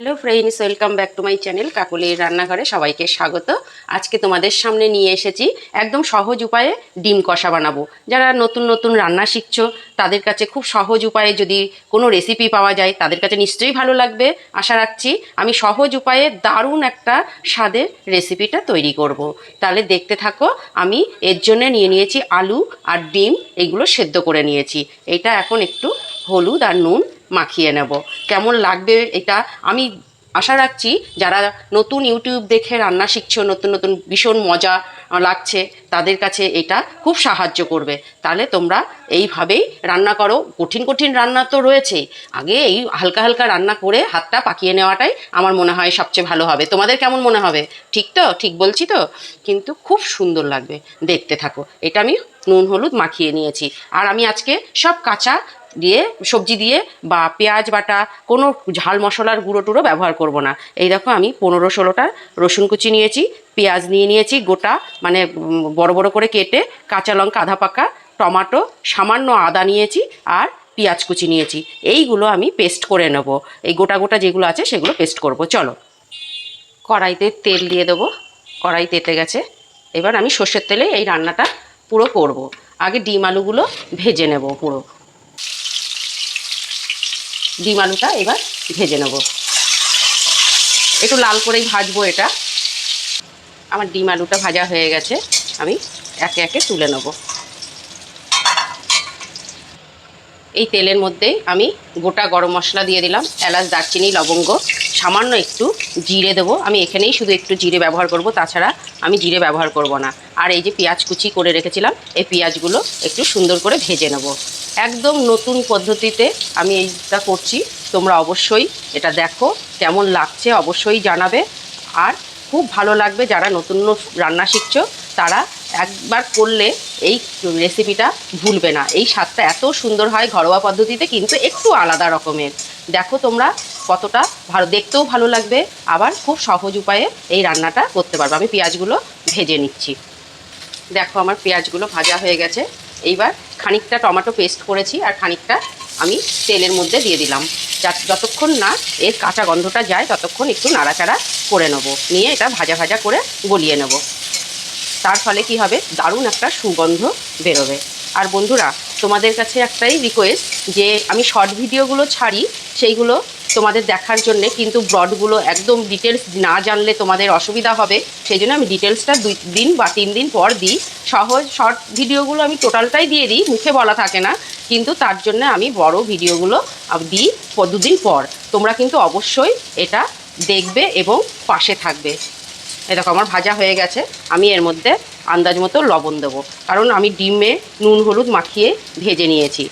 Hello friends welcome back to my channel কাকুলির রান্নাঘরে সবাইকে স্বাগত। আজকে তোমাদের সামনে নিয়ে এসেছি একদম সহজ উপায়ে ডিম কষা বানাবো। যারা নতুন নতুন রান্না শিখছো, তাদের কাছে খুব সহজ উপায়ে যদি কোনো রেসিপি পাওয়া যায়, তাদের কাছে নিশ্চয়ই ভালো লাগবে। আশা রাখছি আমি সহজ উপায়ে দারুণ একটা স্বাদের রেসিপিটা তৈরি করব। তাহলে দেখতে থাকো, আমি এর জন্য নিয়ে নিয়েছি আলু আর ডিম, এগুলো সেদ্ধ করে নিয়েছি। এটা এখন একটু হলুদ আর নুন মাখিয়ে নেব। কেমন লাগবে এটা? আমি আশা রাখছি যারা নতুন ইউটিউব দেখে রান্না শিখছো, নতুন নতুন ভীষণ মজা লাগছে, তাদের কাছে এটা খুব সাহায্য করবে। তাহলে তোমরা এইভাবেই রান্না করো। কঠিন কঠিন রান্না তো রয়েছে। আগে এই হালকা হালকা রান্না করে হাতটা পাকিয়ে নেওয়াটাই আমার মনে হয় সবচেয়ে ভালো হবে। তোমাদের কেমন মনে হবে? ঠিক তো? ঠিক বলছি তো? কিন্তু খুব সুন্দর লাগবে। দেখতে থাকো। এটা আমি নুন, হলুদ মাখিয়ে নিয়েছি। আর আমি আজকে সব কাঁচা দিয়ে, সবজি দিয়ে বা পেঁয়াজ বাটা, কোনো ঝাল মশলার গুঁড়ো টুড়ো ব্যবহার করব না। এই দেখো আমি পনেরো ষোলোটা রসুন কুচি নিয়েছি, পেঁয়াজ নিয়ে নিয়েছি গোটা মানে বড় বড় করে কেটে, কাঁচা লঙ্কা, আধা পাকা, টমাটো, সামান্য আদা নিয়েছি আর পেঁয়াজ কুচি নিয়েছি। এইগুলো আমি পেস্ট করে নেব। এই গোটা গোটা যেগুলো আছে সেগুলো পেস্ট করব। চলো। কড়াইতে তেল দিয়ে দেবো। কড়াই তেতে গেছে। এবার আমি সর্ষের তেলে এই রান্নাটা পুরো করব। আগে ডিম আলুগুলো ভেজে নেব পুরো। ডিম আলুটা এবার ভেজে নেব। একটু লাল করেই ভাজবো এটা। আমার ডিম আলুটা ভাজা হয়ে গেছে, আমি একে একে তুলে নেব। এই তেলের মধ্যেই আমি গোটা গরম মশলা দিয়ে দিলাম, এলাচ, দারচিনি, লবঙ্গ, সামান্য একটু জিরে দেবো। আমি এখানেই শুধু একটু জিরে ব্যবহার করব, তাছাড়া আমি জিরে ব্যবহার করব না। আর এই যে পেঁয়াজ কুচি করে রেখেছিলাম, এই পেঁয়াজগুলো একটু সুন্দর করে ভেজে নেব। একদম নতুন পদ্ধতিতে আমি এইটা করছি, তোমরা অবশ্যই এটা দেখো, কেমন লাগছে অবশ্যই জানাবে। আর খুব ভালো লাগবে যারা নতুন রান্না শিখছো, তারা একবার করলে এই রেসিপিটা ভুলবে না। এই স্বাদটা এত সুন্দর হয় ঘরোয়া পদ্ধতিতে, কিন্তু একটু আলাদা রকমের। দেখো তোমরা কতটা ভালো, দেখতেও ভালো লাগবে। আবার খুব সহজ উপায়ে এই রান্নাটা করতে পারবে। আমি পেঁয়াজগুলো ভেজে নিচ্ছি। দেখো আমার পেঁয়াজগুলো ভাজা হয়ে গেছে। এইবার খানিকটা টমেটো পেস্ট করেছি আর খানিকটা আমি তেলের মধ্যে দিয়ে দিলাম। যতক্ষণ না এর কাঁচা গন্ধটা যায়, ততক্ষণ একটু নাড়াচাড়া করে নেব। নিয়ে এটা ভাজা ভাজা করে গলিয়ে নেব। তার ফলে কি হবে? দারুণ একটা সুগন্ধ বেরোবে। আর বন্ধুরা, তোমাদের কাছে একটাই রিকোয়েস্ট যে আমি শর্ট ভিডিওগুলো ছাড়ি, সেইগুলো তোমাদের দেখার জন্য কিন্তু ব্রডগুলো একদম ডিটেলস না জানলে তোমাদের অসুবিধা হবে। সেই জন্য আমি ডিটেলসটা দুই দিন বা তিন দিন পর দিই। সহজ শর্ট ভিডিওগুলো আমি টোটালটাই দিয়ে দিই, মুখে বলা থাকে না। কিন্তু তার জন্য আমি বড় ভিডিওগুলো দিই দুদিন পর। তোমরা কিন্তু অবশ্যই এটা দেখবে এবং পাশে থাকবে। দেখো আমার ভাজা হয়ে গেছে। আমি এর মধ্যে আন্দাজ মতো লবণ দেবো। কারণ আমি ডিমে নুন, হলুদ মাখিয়ে ভেজে নিয়েছি।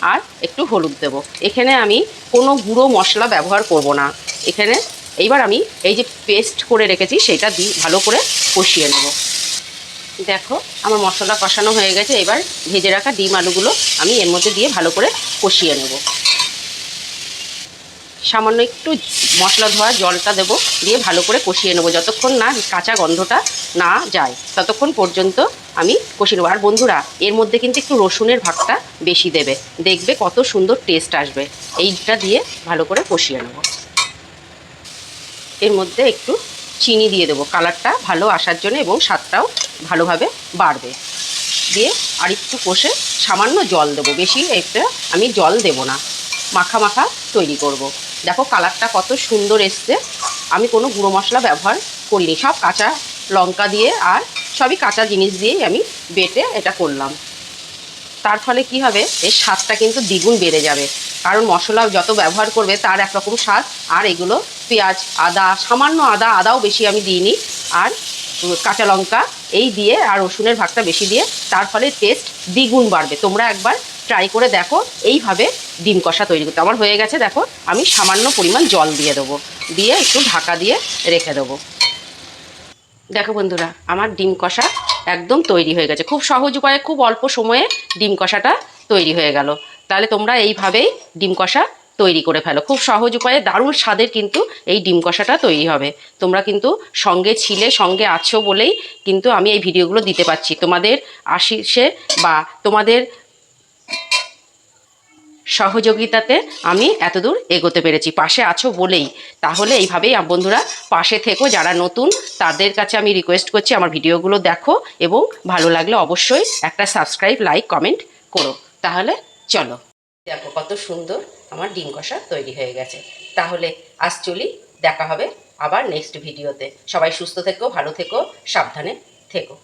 আর একটু হলুদ দেব। এখানে আমি কোনো গুঁড়ো মশলা ব্যবহার করব না। এখানে এইবার আমি এই যে পেস্ট করে রেখেছি, সেটা দিই ভালো করে কষিয়ে নেব। দেখো, আমার মশলা কষানো হয়ে গেছে। এবার ভেজে রাখা ডিম আলুগুলো আমি এর মধ্যে দিয়ে ভালো করে কষিয়ে নেব। সামান্য একটু মশলা ধোয়া জলটা দেবো, দিয়ে ভালো করে কষিয়ে নেব। যতক্ষণ না কাঁচা গন্ধটা না যায়, ততক্ষণ পর্যন্ত আমি কষিয়ে নেব। আর বন্ধুরা, এর মধ্যে কিন্তু একটু রসুনের ভাগটা বেশি দেবে। দেখবে কত সুন্দর টেস্ট আসবে। এইটা দিয়ে ভালো করে কষিয়ে নেব। এর মধ্যে একটু চিনি দিয়ে দেবো। কালারটা ভালো আসার জন্য এবং স্বাদটাও ভালোভাবে বাড়বে। দিয়ে আর একটু কষে সামান্য জল দেবো। বেশি একটা আমি জল দেব না। মাখা মাখা তৈরি করব। দেখো কালারটা কত সুন্দর এসছে। আমি কোনো গুঁড়ো মশলা ব্যবহার করিনি। সব কাঁচা লঙ্কা দিয়ে আর সবই কাঁচা জিনিস দিয়েই আমি বেটে এটা করলাম। তার ফলে কি হবে? এর স্বাদটা কিন্তু দ্বিগুণ বেড়ে যাবে। কারণ মশলা যত ব্যবহার করবে, তার একরকম স্বাদ। আর এগুলো পেঁয়াজ, আদা, সামান্য আদা, আদাও বেশি আমি দিইনি। আর কাঁচা লঙ্কা, এই দিয়ে আর রসুনের ভাগটা বেশি দিয়ে, তার ফলে টেস্ট দ্বিগুণ বাড়বে। তোমরা একবার ট্রাই করে দেখো। এইভাবে ডিম কষা তৈরি করতে। আমার হয়ে গেছে, দেখো, আমি সামান্য পরিমাণ জল দিয়ে দেবো। দিয়ে একটু ঢাকা দিয়ে রেখে দেবো। দেখো বন্ধুরা, আমার ডিম কষা একদম তৈরি হয়ে গেছে। খুব সহজ উপায়ে খুব অল্প সময়ে ডিম কষাটা তৈরি হয়ে গেল। তাহলে তোমরা এইভাবেই ডিম কষা তৈরি করে ফেলো। খুব সহজ উপায়ে দারুণ স্বাদের কিন্তু এই ডিম কষাটা তৈরি হবে। তোমরা কিন্তু সঙ্গে ছিলে, সঙ্গে আছো বলেই কিন্তু আমি এই ভিডিওগুলো দিতে পারছি। তোমাদের আশিসে বা তোমাদের সহযোগিতাতে আমি এতদূর এগোতে পেরেছি। পাশে আছো বলেই। তাহলে এইভাবেই বন্ধুরা, পাশে থেকো। যারা নতুন, তাদের কাছে আমি রিকোয়েস্ট করছি আমার ভিডিওগুলো দেখো এবং ভালো লাগলে অবশ্যই একটা সাবস্ক্রাইব লাইক কমেন্ট করো। তাহলে চলো। দেখো কত সুন্দর আমার ডিম কষা তৈরি হয়ে গেছে। তাহলে আজ চলি, দেখা হবে আবার নেক্সট ভিডিওতে সবাই সুস্থ থেকো, ভালো থেকো, সাবধানে থেকো।